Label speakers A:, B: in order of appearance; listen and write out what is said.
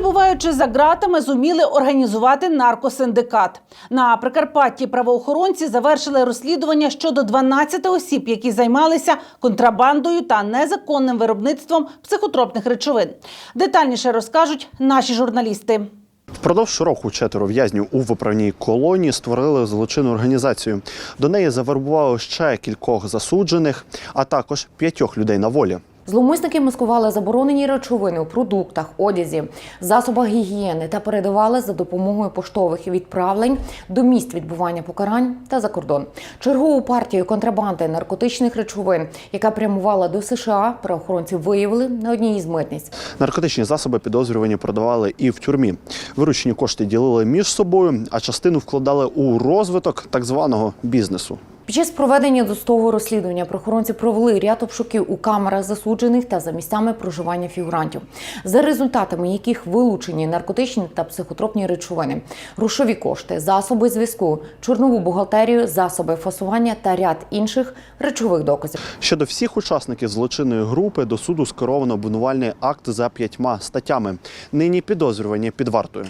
A: Перебуваючи за ґратами, зуміли організувати наркосиндикат. На Прикарпатті правоохоронці завершили розслідування щодо 12 осіб, які займалися контрабандою та незаконним виробництвом психотропних речовин. Детальніше розкажуть наші журналісти.
B: Впродовж року четверо в'язнів у виправній колонії створили злочинну організацію. До неї завербували ще кількох засуджених, а також п'ятьох людей на волі.
C: Зловмисники маскували заборонені речовини у продуктах, одязі, засобах гігієни та передавали за допомогою поштових відправлень до місць відбування покарань та за кордон. Чергову партію контрабанди наркотичних речовин, яка прямувала до США, правоохоронці виявили на одній із митниць.
B: Наркотичні засоби підозрювані продавали і в тюрмі. Виручені кошти ділили між собою, а частину вкладали у розвиток так званого бізнесу.
C: Під час проведення достового розслідування правоохоронці провели ряд обшуків у камерах засуджених та за місцями проживання фігурантів, за результатами яких вилучені наркотичні та психотропні речовини, грошові кошти, засоби зв'язку, чорнову бухгалтерію, засоби фасування та ряд інших речових доказів.
B: Щодо всіх учасників злочинної групи до суду скеровано обвинувальний акт за п'ятьма статтями. Нині підозрювані під вартою.